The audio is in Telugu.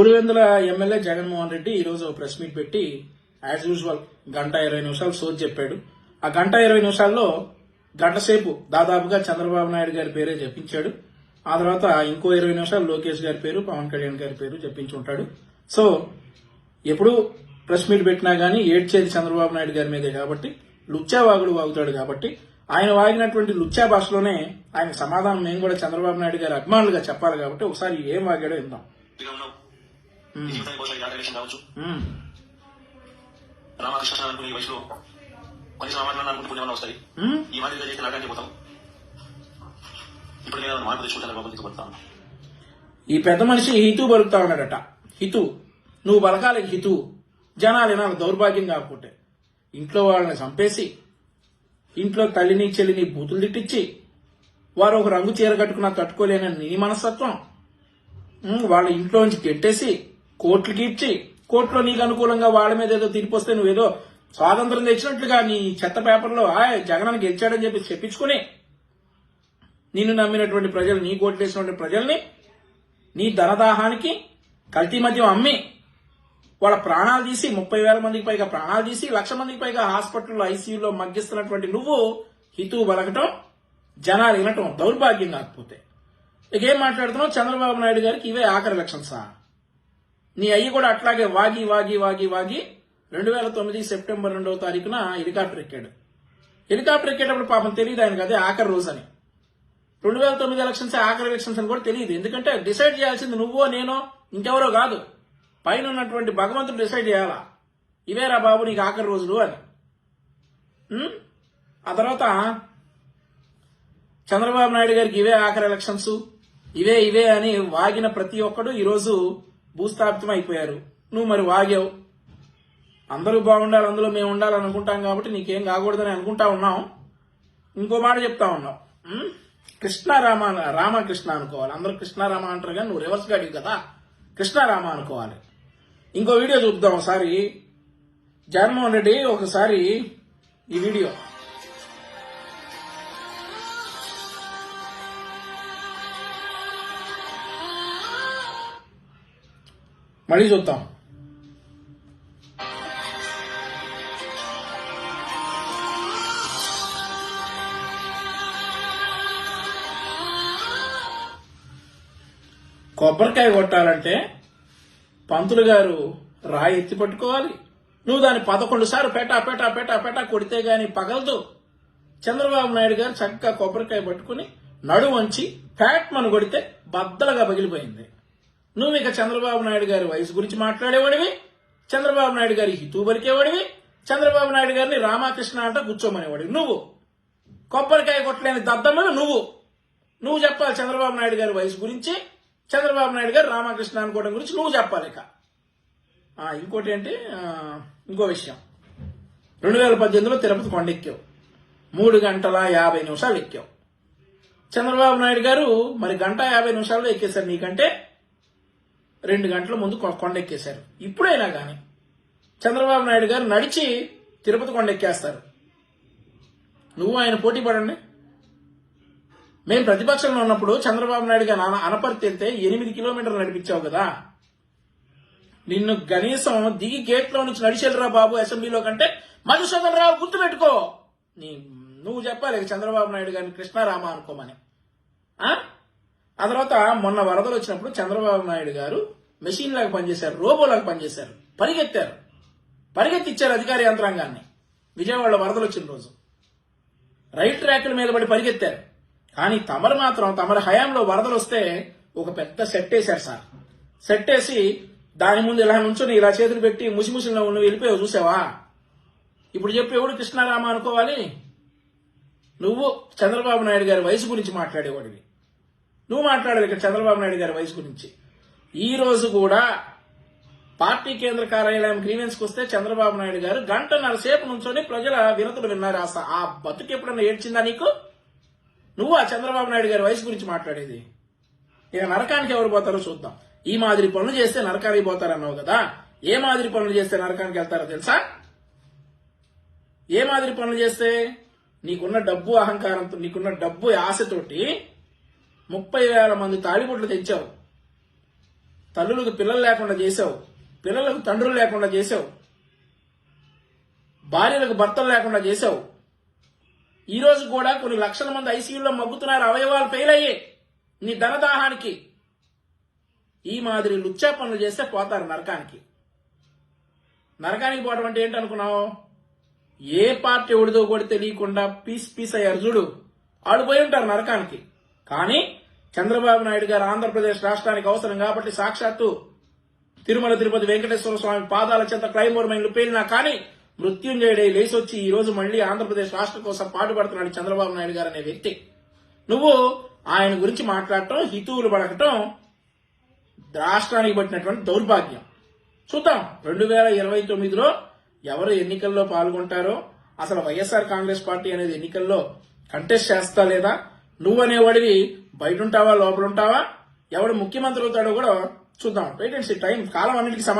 పులివెందుల ఎమ్మెల్యే జగన్మోహన్ రెడ్డి ఈరోజు ప్రెస్ మీట్ పెట్టి యాజ్ యూజువల్ గంట ఇరవై నిమిషాలు సోది చెప్పాడు. ఆ గంట ఇరవై నిమిషాల్లో గంట సేపు దాదాపుగా చంద్రబాబు నాయుడు గారి పేరే చెప్పించాడు ఆ తర్వాత ఇంకో ఇరవై నిమిషాలు లోకేష్ గారి పేరు పవన్ కళ్యాణ్ గారి పేరు చెప్పించుంటాడు సో ఎప్పుడు ప్రెస్ మీట్ పెట్టినా కానీ ఏడ్చేది చంద్రబాబు నాయుడు గారి మీదే కాబట్టి లుచ్చా వాగుడు వాగుతాడు కాబట్టి ఆయన వాగినటువంటి లుచ్చా భాషలోనే ఆయన సమాధానం మేము కూడా చంద్రబాబు నాయుడు గారి అభిమానులుగా చెప్పాలి కాబట్టి ఒకసారి ఏం వాగాడో విందాం. కావచ్చు. రామకృష్ణ అనుకుని ఈ వయసులో కొన్ని అనుకుంటే పుణ్యమన్నా వస్తాయి. ఈ మాదిరిగా చేస్తే నరకానికి పోతాం. ఇప్పుడు నేను మార్పు తెచ్చుకుంటాను బాబు తీసుకుపోతాను ఈ పెద్ద మనిషి హితూ బలుకుతా ఉన్నాడట. హితూ. నువ్వు బలకాలి హితూ. జనాలు వినాలి దౌర్భాగ్యం కాకపోతే. ఇంట్లో వాళ్ళని చంపేసి ఇంట్లో తల్లిని చెల్లిని బూతులు తిట్టించి వారు ఒక రంగు చీర కట్టుకున్నా తట్టుకోలేనని నీ మనస్తత్వం. వాళ్ళ ఇంట్లో నుంచి గెట్టేసి కోర్టులకి ఇచ్చి కోర్టులో నీకు అనుకూలంగా వాళ్ళ మీద ఏదో తీర్పు వస్తే నువ్వేదో స్వాతంత్రం తెచ్చినట్లుగా నీ చెత్త పేపర్లో ఆ జగన్ గెలిచాడని చెప్పి చెప్పించుకుని. నిన్ను నమ్మినటువంటి ప్రజలు నీ కోట్లేసినటువంటి ప్రజల్ని నీ ధనదాహానికి కల్తీ మద్యం అమ్మి వాళ్ళ ప్రాణాలు తీసి ముప్పై వేల మందికి పైగా ప్రాణాలు తీసి లక్ష మందికి పైగా హాస్పిటల్లో ఐసీయూలో మగ్గిస్తున్నటువంటి నువ్వు హితువు బలకటం జనాలు వినటం దౌర్భాగ్యం కాకపోతే. ఇక ఏం మాట్లాడుతున్నావు? చంద్రబాబు నాయుడు గారికి ఇవే ఆఖరి ఎలక్షన్సా నీ అయ్యి కూడా అట్లాగే వాగి వాగి వాగి వాగి రెండు వేల తొమ్మిది సెప్టెంబర్ రెండవ తారీఖున హెలికాప్టర్ ఎక్కాడు. హెలికాప్టర్ ఎక్కేటప్పుడు పాపం తెలియదు ఆయనకు అదే ఆఖరి రోజు అని. రెండు వేల తొమ్మిది ఎలక్షన్స్ ఆఖరి ఎలక్షన్స్ అని కూడా తెలియదు ఎందుకంటే డిసైడ్ చేయాల్సింది నువ్వో నేనో ఇంకెవరో కాదు. పైన ఉన్నటువంటి భగవంతుడు డిసైడ్ చేయాలా? ఇవేరా బాబు నీకు ఆఖరి రోజులు అని. ఆ తర్వాత చంద్రబాబు నాయుడు గారికి ఇవే ఆఖరి ఎలక్షన్స్ ఇవే ఇవే అని వాగిన ప్రతి ఒక్కడు ఈరోజు భూస్థాపితం అయిపోయారు. నువ్వు మరి వాగావు. అందరూ బాగుండాలి అందులో మేము ఉండాలి అనుకుంటాం కాబట్టి నీకేం కాకూడదని అనుకుంటా ఉన్నాం ఇంకో మాట చెప్తా ఉన్నావు. కృష్ణారామ రామకృష్ణ అనుకోవాలి. అందరూ కృష్ణారామ అంటారు కానీ నువ్వు రివర్స్ గాడివి కదా. కృష్ణారామ అనుకోవాలి. ఇంకో వీడియో చూపుదాం ఒకసారి. జగన్మోహన్ రెడ్డి ఒకసారి ఈ వీడియో. మళ్ళీ చూద్దాం. కొబ్బరికాయ కొట్టాలంటే పంతులు గారు రాయి ఎత్తి పట్టుకోవాలి. నువ్వు దాన్ని పదకొండు సార్లు పెటా పెటా పెటా పెటా కొడితే గాని పగలదు. చంద్రబాబు నాయుడు గారు చక్కగా కొబ్బరికాయ పట్టుకుని నడు వంచి ఫ్యాట్ మన కొడితే బద్దలుగా పగిలిపోయింది. నువ్వు ఇక చంద్రబాబు నాయుడు గారి వయసు గురించి మాట్లాడేవాడివి? చంద్రబాబు నాయుడు గారి హితూ పలికేవాడివి? చంద్రబాబు నాయుడు గారిని రామకృష్ణ అంట కూర్చోమనేవాడివి నువ్వు. కొబ్బరికాయ కొట్టలేని దద్దమ్మను నువ్వు. నువ్వు చెప్పాలి చంద్రబాబు నాయుడు గారి వయసు గురించి చంద్రబాబు నాయుడు గారు రామకృష్ణ అనుకోవడం గురించి నువ్వు చెప్పాలి ఇక. ఇంకోటి ఏంటి? ఇంకో విషయం. రెండు వేల పద్దెనిమిదిలో తిరుపతి కొండ ఎక్కావు మూడు గంటల యాభై నిమిషాలు ఎక్కావు. చంద్రబాబు నాయుడు గారు మరి గంట యాభై నిమిషాల్లో ఎక్కేశారు నీకంటే? రెండు గంటల ముందు కొ- ఇప్పుడైనా కానీ చంద్రబాబు నాయుడు గారు నడిచి తిరుపతి కొండ ఎక్కేస్తారు నువ్వు ఆయన పోటీ పడండి. మేము ప్రతిపక్షంలో ఉన్నప్పుడు చంద్రబాబు నాయుడు గారు నాన్న అనపర్తి వెళ్తే ఎనిమిది కిలోమీటర్లు నడిపించావు కదా. నిన్ను కనీసం దిగి గేట్లో నుంచి నడిచెళ్ళరా బాబు అసెంబ్లీలో కంటే మధుసూదన్ రావు గుర్తుపెట్టుకో. నీ నువ్వు చెప్పాలి చంద్రబాబు నాయుడు గారిని కృష్ణారామ అనుకోమని. ఆ తర్వాత మొన్న వరదలు వచ్చినప్పుడు చంద్రబాబు నాయుడు గారు మెషిన్ లాగా పనిచేశారు రోబో లాగా పనిచేశారు పరిగెత్తారు. పరిగెత్తిచ్చారు అధికార యంత్రాంగాన్ని. విజయవాడలో వరదలు వచ్చిన రోజు. రైట్ ట్రాక్ల మీద పడి పరిగెత్తారు. కానీ తమరు మాత్రం తమరి హయాంలో వరదలు వస్తే ఒక పెద్ద సెట్ వేశారు సార్. సెట్ వేసి దాని ముందు ఇలా నుంచొని ఇలా చేతులు పెట్టి ముసిముసిలో ఉన్న వెళ్ళిపోయావు చూసావా? ఇప్పుడు చెప్పి ఎవడు కృష్ణారామ అనుకోవాలి? నువ్వు చంద్రబాబు నాయుడు గారి వయసు గురించి మాట్లాడేవాడివి. నువ్వు మాట్లాడవు ఇక్కడ చంద్రబాబు నాయుడు గారి వయసు గురించి. ఈ రోజు కూడా పార్టీ కేంద్ర కార్యాలయం గ్రీవెన్స్కి వస్తే చంద్రబాబు నాయుడు గారు గంటన్నర సేపు నుంచొని ప్రజల వినతులు విన్నారు ఆ ఆ బతుకు ఎప్పుడన్నా ఏడ్చిందా నీకు? నువ్వు ఆ చంద్రబాబు నాయుడు గారి వయసు గురించి మాట్లాడేది? ఇక నరకానికి ఎవరు పోతారో చూద్దాం. ఈ మాదిరి పనులు చేస్తే నరకానికి పోతారన్నావు కదా. ఏ మాదిరి పనులు చేస్తే నరకానికి వెళ్తారో తెలుసా? ఏ మాదిరి పనులు చేస్తే నీకున్న డబ్బు అహంకారంతో నీకున్న డబ్బు ఆశతోటి ముప్పై వేల మంది తాడిబొట్లు తెచ్చావు. తల్లులకు పిల్లలు లేకుండా చేసావు పిల్లలకు తండ్రులు లేకుండా చేసావు భార్యలకు భర్తలు లేకుండా చేసావు ఈరోజు కూడా కొన్ని లక్షల మంది ఐసీయూలో మగ్గుతున్నారు. అవయవాలు ఫెయిల్ అయ్యి నీ ధనదాహానికి. ఈ మాదిరి లుచ్చా పనులు చేస్తే పోతారు నరకానికి. నరకానికి పోవడం అంటే ఏంటనుకున్నావు? ఏ పార్టీ ఎవడిదో కూడా తెలియకుండా పీస్ పీస్ అయ్యారు చూడు. ఆడిపోయి ఉంటారు నరకానికి. కానీ చంద్రబాబు నాయుడు గారు ఆంధ్రప్రదేశ్ రాష్ట్రానికి అవసరం కాబట్టి సాక్షాత్తు తిరుమల తిరుపతి వెంకటేశ్వర స్వామి పాదాల చేత క్లైమోర్ మైన్లు పేలినా కానీ మృత్యుంజయుడై లేచొచ్చి ఈ రోజు మళ్ళీ ఆంధ్రప్రదేశ్ రాష్ట్రం కోసం పాటుపడుతున్నాడు చంద్రబాబు నాయుడు గారు అనే వ్యక్తి. నువ్వు ఆయన గురించి మాట్లాడటం హితువులు పడకటం రాష్ట్రానికి పట్టినటువంటి దౌర్భాగ్యం. చూద్దాం రెండు వేల ఇరవై తొమ్మిదిలో ఎవరు ఎన్నికల్లో పాల్గొంటారో అసలు వైఎస్ఆర్ కాంగ్రెస్ పార్టీ అనేది ఎన్నికల్లో కంటెస్ట్ చేస్తా లేదా? నువ్వనేవాడివి బయట ఉంటావా లోపల ఉంటావా ఎవడు ముఖ్యమంత్రి అవుతాడో కూడా చూద్దాం. వెయిట్ అండ్ సీ టైం కాలం అన్నిటికీ సమా